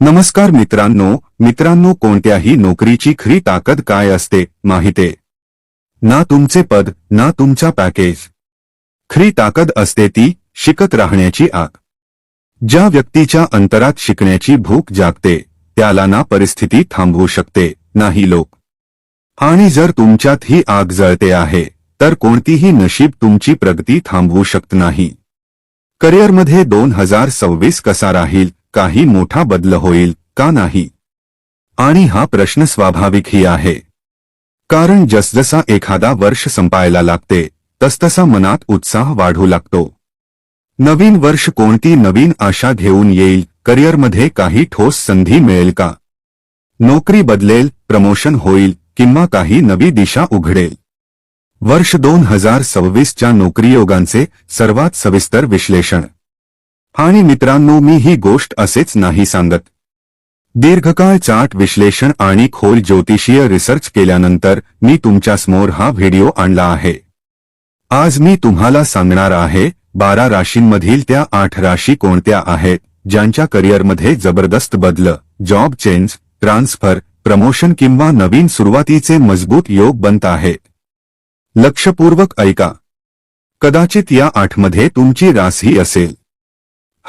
नमस्कार मित्रांनो मित्रांनो कोणत्याही नोकरीची खरी ताकद काय असते माहिते ना तुमचे पद ना तुमचा पॅकेज. खरी ताकद असते ती शिकत राहण्याची आग. ज्या व्यक्तीच्या अंतरात शिकण्याची भूक जागते त्याला ना परिस्थिती थांबवू शकते नाही लोक. आणि जर तुमच्यात ही आग जळते आहे तर कोणतीही नशीब तुमची प्रगती थांबवू शकत नाही. करिअरमध्ये दोन हजार सव्वीस कसा राहील? काही मोठा बदल होईल का नाही? आणि हा प्रश्न स्वाभाविकही आहे. कारण जसजसा एखादा वर्ष संपायला लागते तसतसा मनात उत्साह वाढू लागतो. नवीन वर्ष कोणती नवीन आशा घेऊन येईल करिअरमध्ये काही ठोस संधी मिळेल का? नोकरी बदलेल प्रमोशन होईल किंवा काही नवी दिशा उघडेल. वर्ष दोन हजार सव्वीसच्या नोकरीयोगांचे सर्वात सविस्तर विश्लेषण. आणि मित्रांनो मी ही गोष्ट असेच नाही सांगत. दीर्घकाळ चाट विश्लेषण आणि खोल ज्योतिषीय रिसर्च केल्यानंतर मी तुमच्यासमोर हा व्हिडिओ आणला आहे. आज मी तुम्हाला सांगणार आहे बारा राशींमधील त्या आठ राशी कोणत्या आहेत ज्यांच्या करिअरमध्ये जबरदस्त बदल जॉब चेंज ट्रान्सफर प्रमोशन किंवा नवीन सुरुवातीचे मजबूत योग बनत आहेत लक्षपूर्वक ऐका. कदाचित या आठमध्ये तुमची रासही असेल.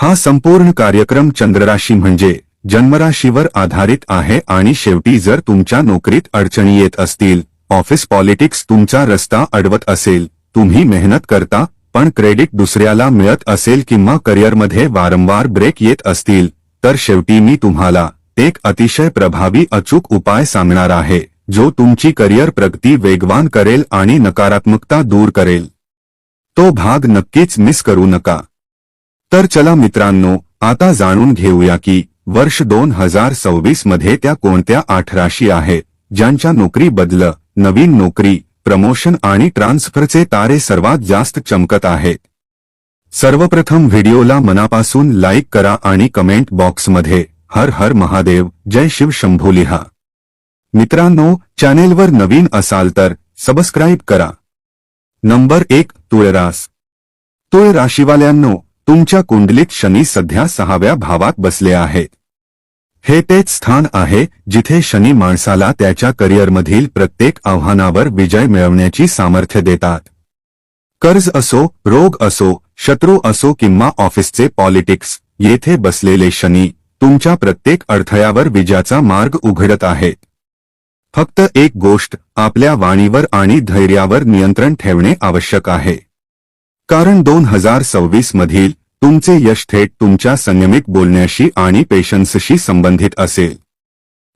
हा संपूर्ण कार्यक्रम चंद्रराशी म्हणजे जन्मराशीवर आधारित आहे आणि शेवटी जर तुमच्या नोकरीत अडचणी येत असतील ऑफिस पॉलिटिक्स तुमचा रस्ता अडवत असेल तुम्ही मेहनत करता पण क्रेडिट दुसऱ्याला मिळत असेल किंवा करिअरमध्ये वारंवार ब्रेक येत असतील तर शेवटी मी तुम्हाला एक अतिशय प्रभावी अचूक उपाय सांगणार आहे जो तुमची करिअर प्रगती वेगवान करेल आणि नकारात्मकता दूर करेल. तो भाग नक्कीच मिस करू नका. तर चला मित्रांनो आता जाणून घेऊया की वर्ष दोन हजार सव्वीसमध्ये त्या कोणत्या आठ राशी आहेत ज्यांच्या नोकरी बदल नवीन नोकरी प्रमोशन आणि ट्रान्सफरचे तारे सर्वात जास्त चमकत आहेत. सर्वप्रथम व्हिडिओला मनापासून लाईक करा आणि कमेंट बॉक्समध्ये हर हर महादेव जय शिव शंभू लिहा. मित्रांनो चॅनेलवर नवीन असाल तर सबस्क्राईब करा. नंबर एक तुळरास. तुळ राशीवाल्यांनो तुमच्या कुंडलीत शनी सध्या सहाव्या भावात बसले आहेत हे तेच स्थान आहे जिथे शनी माणसाला त्याच्या करिअरमधील प्रत्येक आव्हानावर विजय मिळवण्याची सामर्थ्य देतात. कर्ज असो रोग असो शत्रू असो किंवा ऑफिसचे पॉलिटिक्स येथे बसलेले शनी तुमच्या प्रत्येक अडथळ्यावर विजयाचा मार्ग उघडत आहेत. फक्त एक गोष्ट आपल्या वाणीवर आणि धैर्यावर नियंत्रण ठेवणे आवश्यक आहे. कारण दोन हजार सव्वीस मधील तुमचे यश थेट तुमच्या संयमित बोलण्याशी आणि पेशन्सशी संबंधित असेल.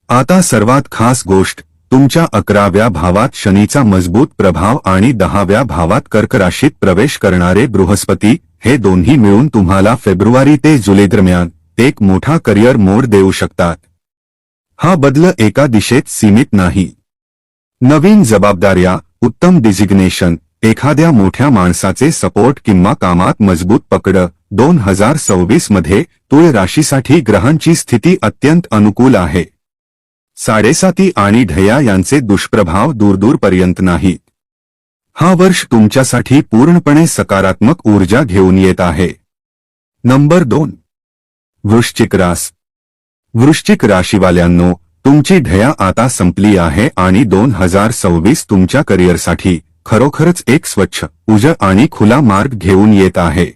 आता सर्वात खास गोष्ट तुमच्या अकराव्या भावात शनीचा मजबूत प्रभाव आणि दहाव्या भावात कर्क राशीत प्रवेश करणारे बृहस्पती हे दोन्ही मिळून तुम्हाला फेब्रुवारी ते जुलै दरम्यान एक मोठा करिअर मोड देऊ शकतात. हा बदल एका दिशेत सीमित नाही. नवीन जबाबदाऱ्या उत्तम डिझिग्नेशन एखाद्या मोठ्या माणसाचे सपोर्ट किंवा कामात मजबूत पकड. दोन हजार सव्वीसमध्ये तुळ राशीसाठी ग्रहांची स्थिती अत्यंत अनुकूल आहे. साडेसाती आणि ढया यांचे दुष्प्रभाव दूरदूरपर्यंत नाहीत हा वर्ष तुमच्यासाठी पूर्णपणे सकारात्मक ऊर्जा घेऊन येत आहे. नंबर दोन. वृश्चिक रास. वृश्चिक राशीवाल्यांनो तुमची ढया आता संपली आहे आणि दोन हजार सव्वीस तुमच्या करिअरसाठी खरोखरच एक स्वच्छ उज आणि खुला मार्ग घेऊन येत आहे.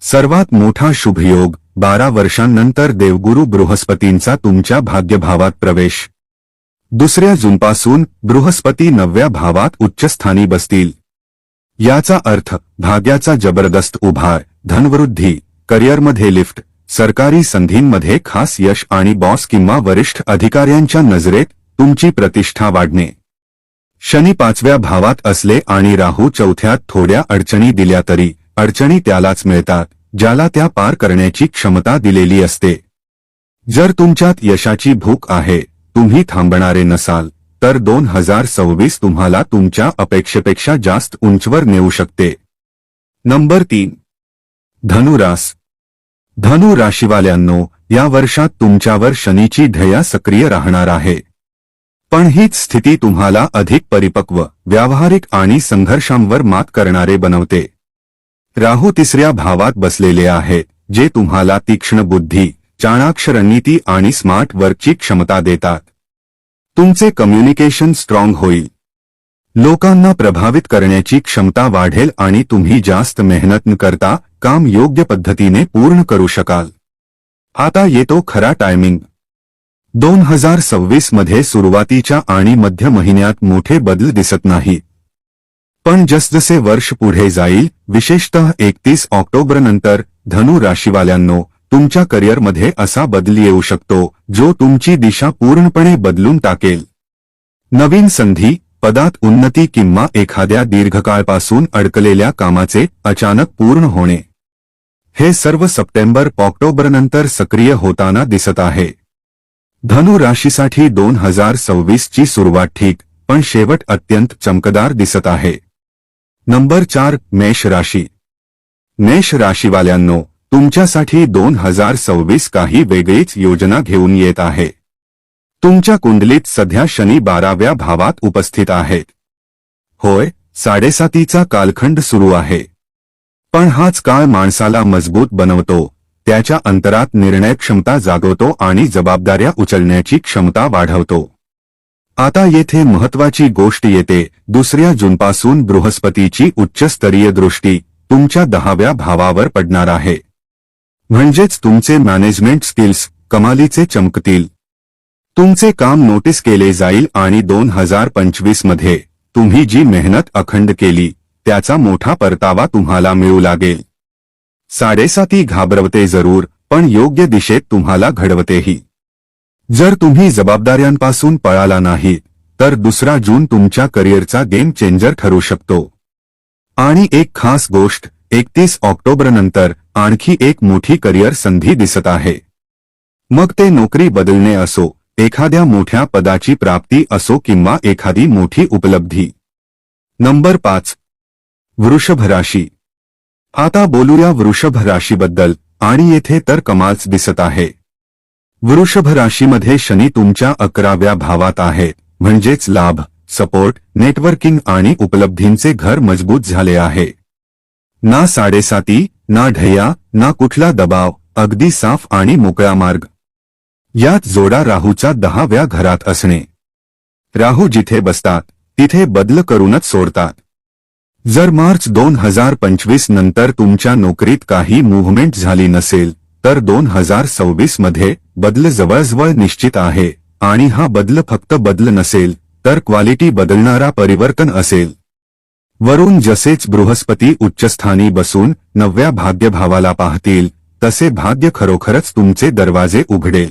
सर्वात मोठा शुभयोग बारा वर्षांनंतर देवगुरु बृहस्पतींचा तुमच्या भाग्यभावात प्रवेश. दुसऱ्या जूनपासून बृहस्पती नवव्या भावात उच्चस्थानी बसतील. याचा अर्थ भाग्याचा जबरदस्त उभार धनवृद्धी करिअरमध्ये लिफ्ट सरकारी संधींमध्ये खास यश आणि बॉस किंवा वरिष्ठ अधिकाऱ्यांच्या नजरेत तुमची प्रतिष्ठा वाढणे. शनी पाचव्या भावात असले आणि राहू चौथ्यात थोड्या अडचणी दिल्या तरी अडचणी त्यालाच मिळतात ज्याला त्या पार करण्याची क्षमता दिलेली असते. जर तुमच्यात यशाची भूक आहे तुम्ही थांबणारे नसाल तर दोन हजार सव्वीस तुम्हाला तुमच्या अपेक्षेपेक्षा जास्त उंचवर नेऊ शकते. नंबर तीन. धनुरास. धनु राशीवाल्यांनो या वर्षात तुमच्यावर शनीची ध्येया सक्रिय राहणार आहे. पण हीच स्थिती तुम्हाला अधिक परिपक्व व्यावहारिक आणि संघर्षांवर मात करणारे बनवते. राहू तिसऱ्या भावात बसलेले आहेत जे तुम्हाला तीक्ष्ण बुद्धी चाणाक्ष रणनीती आणि स्मार्ट वर्कची क्षमता देतात. तुमचे कम्युनिकेशन स्ट्रॉंग होईल. लोकांना प्रभावित करण्याची क्षमता वाढेल आणि तुम्ही जास्त मेहनत न करता काम योग्य पद्धतीने पूर्ण करू शकाल. आता येतो खरा टायमिंग दोन हजार सव्वीसमध्ये सुरुवातीच्या आणि मध्य महिन्यात मोठे बदल दिसत नाही. पण जसजसे वर्ष पुढे जाईल विशेषतः एकतीस ऑक्टोबर नंतर धनु राशीवाल्यांनो तुमच्या करिअरमध्ये असा बदल येऊ शकतो जो तुमची दिशा पूर्णपणे बदलून टाकेल. नवीन संधी पदात उन्नती किंवा एखाद्या दीर्घकाळपासून अडकलेल्या कामाचे अचानक पूर्ण होणे. हे सर्व सप्टेंबर ऑक्टोबरनंतर सक्रिय होताना दिसत आहे. धनु राशीसाठी दोन हजार सव्वीस ची सुरुवात ठीक पण शेवट अत्यंत चमकदार दिसत आहे. नंबर चार मेष राशी. मेष राशीवाल्यांनो तुमच्यासाठी दोन हजार सव्वीस काही वेगळीच योजना घेऊन येत आहे. तुमच्या कुंडलीत सध्या शनी बाराव्या भावात उपस्थित आहेत होय साडेसातीचा कालखंड सुरू आहे. पण हाच काळ माणसाला मजबूत बनवतो त्याच्या अंतरात निर्णय क्षमता जागवतो आणि जबाबदाऱ्या उचलण्याची क्षमता वाढवतो. आता येथे महत्वाची गोष्ट येते. दुसऱ्या जूनपासून बृहस्पतीची उच्चस्तरीय दृष्टी तुमच्या दहाव्या भावावर पडणार आहे. म्हणजेच तुमचे मॅनेजमेंट स्किल्स कमालीचे चमकतील. तुमचे काम नोटीस केले जाईल आणि दोन हजार पंचवीसमध्ये तुम्ही जी मेहनत अखंड केली त्याचा मोठा परतावा तुम्हाला मिळू लागेल. साडेसाती घाबरवते जरूर पण योग्य दिशेत तुम्हाला घडवतेही. जर तुम्ही जबाबदाऱ्यांपासून पळाला नाही तर दुसरा जून तुमच्या करिअरचा गेम चेंजर ठरू शकतो. आणि एक खास गोष्ट एकतीस ऑक्टोबर नंतर आणखी एक मोठी करिअर संधी दिसत आहे. मग ते नोकरी बदलणे असो एखाद्या मोठ्या पदाची प्राप्ती असो किंवा एखादी मोठी उपलब्धी. नंबर पाच. वृषभ राशी. आता बोलूया वृषभ राशीबद्दल. आणि येथे तर कमालच दिसत आहे. वृषभ राशीमध्ये शनी तुमच्या अकराव्या भावात आहे. म्हणजेच लाभ सपोर्ट नेटवर्किंग आणि उपलब्धींचे घर मजबूत झाले आहे. ना साडेसाती ना ढया ना कुठला दबाव अगदी साफ आणि मोकळा मार्ग. यात जोडा राहूच्या दहाव्या घरात असणे. राहू जिथे बसतात तिथे बदल करूनच सोडतात. जर मार्च दोन हजार पंचवीस नंतर तुमच्या नोकरीत काही मुव्हमेंट झाली नसेल तर दोन हजार सव्वीसमध्ये बदल जवळजवळ निश्चित आहे आणि हा बदल फक्त बदल नसेल तर क्वालिटी बदलणारा परिवर्तन असेल. वरून जसेच बृहस्पती उच्चस्थानी बसून नवव्या भाग्यभावाला पाहतील तसे भाग्य खरोखरच तुमचे दरवाजे उघडेल.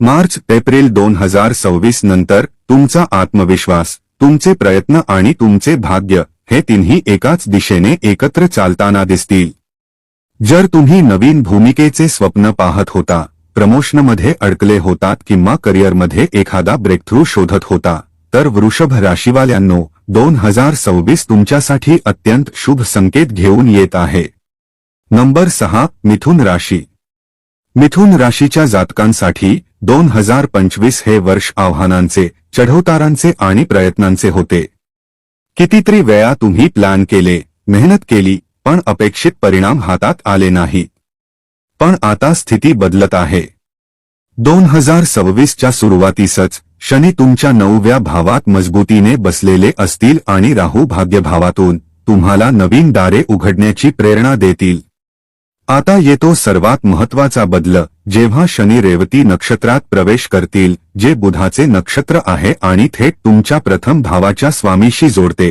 मार्च एप्रिल दोन हजार सव्वीस नंतर तुमचा आत्मविश्वास तुमचे प्रयत्न आणि तुमचे भाग्य हे तिन्ही एकाच दिशेने एकत्र चालताना दिसतील. जर तुम्ही नवीन भूमिकेचे स्वप्न पाहत होता प्रमोशनमध्ये अडकले होतात किंवा करिअरमध्ये एखादा ब्रेकथ्रू शोधत होता तर वृषभ राशीवाल्यांनो दोन हजार सव्वीस तुमच्यासाठी अत्यंत शुभ संकेत घेऊन येत आहे. नंबर सहा मिथुन राशी. मिथुन राशीच्या जातकांसाठी दोन हजार पंचवीस हे वर्ष आव्हानांचे चढवतारांचे आणि प्रयत्नांचे होते. कितीतरी वेळा तुम्ही प्लॅन केले मेहनत केली पण अपेक्षित परिणाम हातात आले नाही. पण आता स्थिती बदलत आहे. दोन हजार सव्वीसच्या सुरुवातीसच शनी तुमच्या नवव्या भावात मजबूतीने बसलेले असतील आणि राहू भाग्यभावातून तुम्हाला नवीन दारे उघडण्याची प्रेरणा देतील. आता येतो सर्वात महत्त्वाचा बदल जेव्हा शनी रेवती नक्षत्रात प्रवेश करतील जे बुधाचे नक्षत्र आहे आणि थेट तुमच्या प्रथम भावाच्या स्वामीशी जोडते.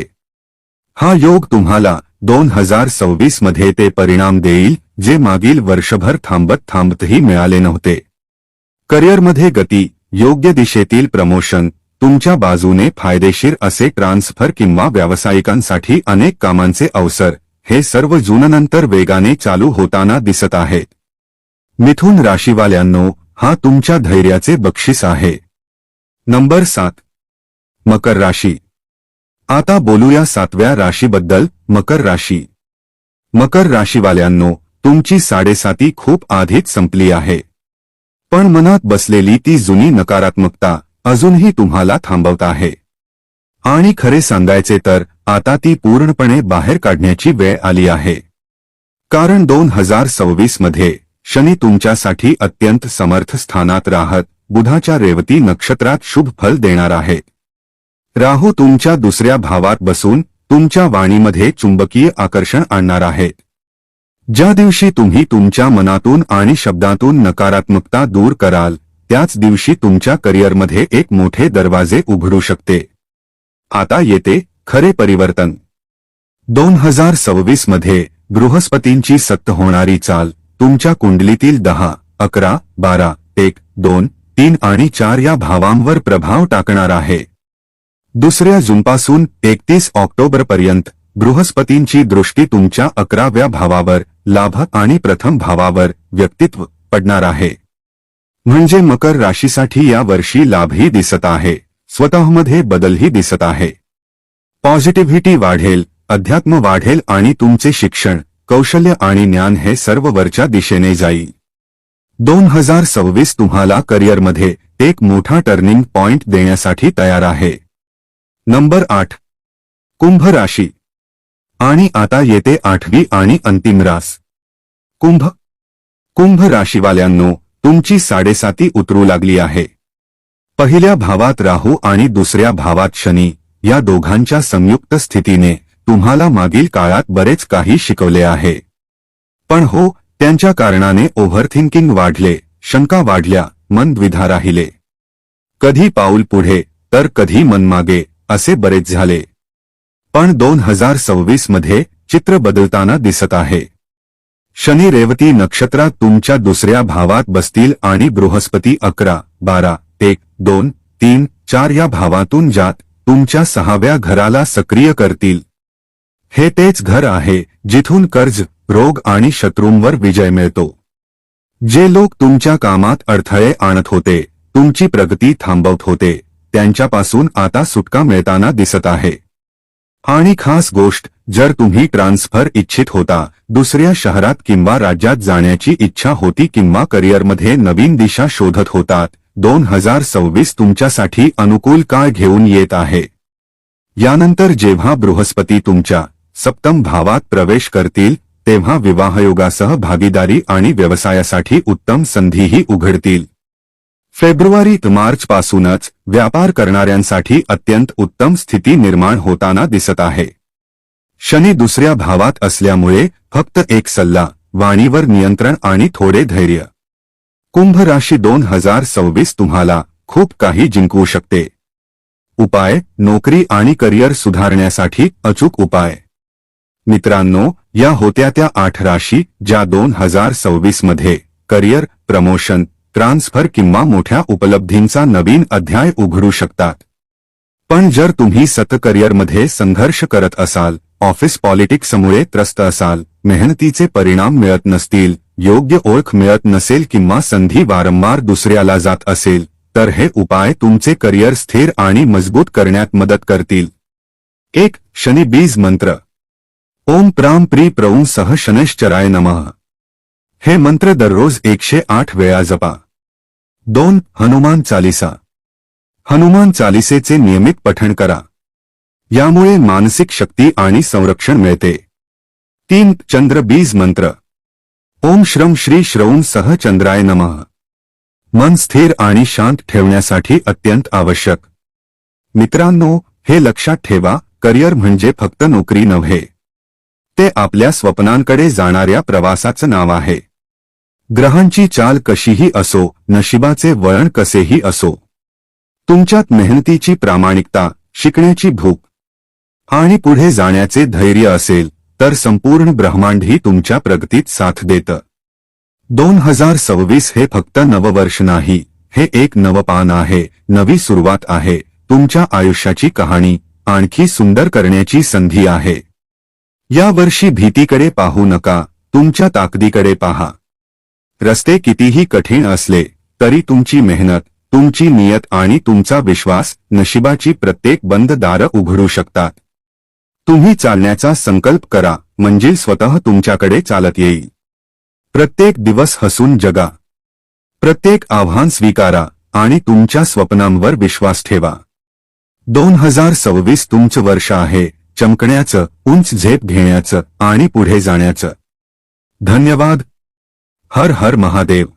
हा योग तुम्हाला दोन हजार सव्वीसमध्ये ते परिणाम देईल जे मागील वर्षभर थांबत थांबतही मिळाले नव्हते. करिअरमध्ये गती योग्य दिशेतील प्रमोशन तुमच्या बाजूने फायदेशीर असे ट्रान्सफर किंवा व्यावसायिकांसाठी अनेक कामांचे अवसर हे सर्व जूननंतर वेगाने चालू होताना दिसत आहे. मिथुन राशीवाल्यांनो हा तुमच्या धैर्याचे बक्षीस आहे. नंबर सात. मकर राशी. आता बोलूया सातव्या राशीबद्दल मकर राशी. मकर राशीवाल्यांनो तुमची साडेसाती खूप आधीच संपली आहे. पण मनात बसलेली ती जुनी नकारात्मकता अजूनही तुम्हाला थांबवत आहे. आणि खरे सांगायचे तर आता ती पूर्णपणे बाहेर काढण्याची वेळ आली आहे. कारण दोन हजार सव्वीसमध्ये शनी तुमच्यासाठी अत्यंत समर्थ स्थानात राहत बुधाच्या रेवती नक्षत्रात शुभ फल देणार आहे. राहू तुमच्या दुसऱ्या भावात बसून तुमच्या वाणीमध्ये चुंबकीय आकर्षण आणणार आहे. ज्या दिवशी तुम्ही तुमच्या मनातून आणि शब्दातून नकारात्मकता दूर कराल त्याच दिवशी तुमच्या करिअरमध्ये एक मोठे दरवाजे उघडू शकते. आता येते खरे परिवर्तन. दोन हजार सव्वीसमध्ये बृहस्पतींची सत्त होणारी चाल तुमच्या कुंडलीतील दहा अकरा बारा एक दोन तीन आणि चार या भावांवर प्रभाव टाकणार आहे. दुसऱ्या जूनपासून एकतीस ऑक्टोबरपर्यंत बृहस्पतींची दृष्टी तुमच्या अकराव्या भावावर लाभ आणि प्रथम भावावर व्यक्तित्व पडणार आहे. म्हणजे मकर राशीसाठी या वर्षी लाभही दिसत आहे. स्वतःमध्ये बदलही दिसत आहे. पॉझिटिव्हिटी वाढेल, अध्यात्म वाढेल आणि तुमचे शिक्षण, कौशल्य ज्ञान हे सर्व वरच्या दिशेने जाईल. दोन हज़ार सव्वीस तुम्हाला करिअरमध्ये एक मोठा टर्निंग पॉइंट देण्यासाठी तयार आहे. नंबर आठ. कुंभ राशी. आता येते आठवी अंतिम रास. कुंभ. कुंभ राशीवाल्यांनो, तुमची साडेसाती उतरू लागली आहे. पहिल्या भावात राहू आणि दुसऱ्या भावात शनी या दोघांच्या संयुक्त स्थितीने तुम्हाला मागील काळात बरेच काही शिकवले आहे. पण हो त्यांच्या कारणाने ओव्हरथिंकिंग वाढले शंका वाढल्या मन द्विधा राहिले. कधी पाऊल पुढे तर कधी मन मागे असे बरेच झाले. पण दोन हजार सव्वीसमध्ये चित्र बदलताना दिसत आहे. शनी रेवती नक्षत्रात तुमच्या दुसऱ्या भावात बसतील आणि बृहस्पती अकरा बारा दोन तीन चार या भावातून जात तुमच्या सहाव्या घराला सक्रिय करतील. हे तेच घर आहे जिथून कर्ज रोग आणि शत्रूंवर विजय मिळतो. जे लोक तुमच्या कामात अडथळे आणत होते तुमची प्रगती थांबवत होते त्यांच्यापासून आता सुटका मिळताना दिसत आहे. आणि खास गोष्ट जर तुम्ही ट्रान्सफर इच्छित होता दुसऱ्या शहरात किंवा राज्यात जाण्याची इच्छा होती किंवा करिअरमध्ये नवीन दिशा शोधत होतात दोन हजार सव्वीस तुमच्यासाठी अनुकूल काळ घेऊन येत आहे. यानंतर जेव्हा बृहस्पती तुमच्या सप्तम भावात प्रवेश करतील तेव्हा विवाहयोगासह भागीदारी आणि व्यवसायासाठी उत्तम संधीही उघडतील. फेब्रुवारी मार्च पासूनच व्यापार करणाऱ्यांसाठी अत्यंत उत्तम स्थिती निर्माण होताना दिसत आहे. शनी दुसऱ्या भावात असल्यामुळे फक्त एक सल्ला वाणीवर नियंत्रण आणि थोडे धैर्य. कुंभ राशी दोन हजार सव्वीस तुम्हाला खूप काही जिंकवू शकते. उपाय नोकरी आणि करिअर सुधारण्यासाठी अचूक उपाय. मित्रांनो या होत्या त्या आठ राशी ज्या दोन हजार सव्वीसमध्ये करिअर प्रमोशन ट्रान्सफर किंवा मोठ्या उपलब्धींचा नवीन अध्याय उघडू शकतात. पण जर तुम्ही सत करिअरमध्ये संघर्ष करत असाल ऑफिस पॉलिटिक्समुळे त्रस्त असाल मेहनतीचे परिणाम मिळत नसतील योग्य ओळख मिळत नसेल किंवा संधी वारंवार दुसऱ्याला जात असेल तर हे उपाय तुमचे करिअर स्थिर आणि मजबूत करण्यात मदत करतील. एक शनी बीज मंत्र. ओम प्राम प्री प्रौं सह शनैश्चराय नमः. हे मंत्र दररोज एकशे आठ वेळा जपा. दोन हनुमान चालिसा. हनुमान चालिसेचे नियमित पठण करा. यामुळे मानसिक शक्ती आणि संरक्षण मिळते. तीन चंद्र बीज मंत्र. ओम श्रम श्री श्रवून सह चंद्राय नमः. मन स्थिर आणि शांत ठेवण्यासाठी अत्यंत आवश्यक. मित्रांनो हे लक्षात ठेवा करिअर म्हणजे फक्त नोकरी नव्हे. ते आपल्या स्वप्नांकडे जाणाऱ्या प्रवासाचं नाव आहे. ग्रहांची चाल कशीही असो नशिबाचे वळण कसेही असो. तुमच्यात मेहनतीची प्रामाणिकता शिकण्याची भूक आणि पुढे जाण्याचे धैर्य असेल. तर संपूर्ण ब्रह्मांडही तुमच्या प्रगतीत साथ देतं. दोन हजार सव्वीस हे फक्त नववर्ष नाही हे एक नवपान आहे नवी सुरुवात आहे तुमच्या आयुष्याची कहाणी आणखी सुंदर करण्याची संधी आहे. या वर्षी भीतीकडे पाहू नका तुमच्या ताकदीकडे पहा. रस्ते कितीही कठीण असले तरी तुमची मेहनत तुमची नियत आणि तुमचा विश्वास नशिबाची प्रत्येक बंद दारं उघडू शकतात. तुम्ही चालण्याचा संकल्प करा म्हणजे स्वतः तुमच्याकडे चालत येईल. प्रत्येक दिवस हसून जगा. प्रत्येक आव्हान स्वीकारा आणि तुमच्या स्वप्नांवर विश्वास ठेवा. दोन हजार सव्वीस तुमचं वर्ष आहे चमकण्याचं उंच झेप घेण्याचं आणि पुढे जाण्याचं. धन्यवाद. हर हर महादेव.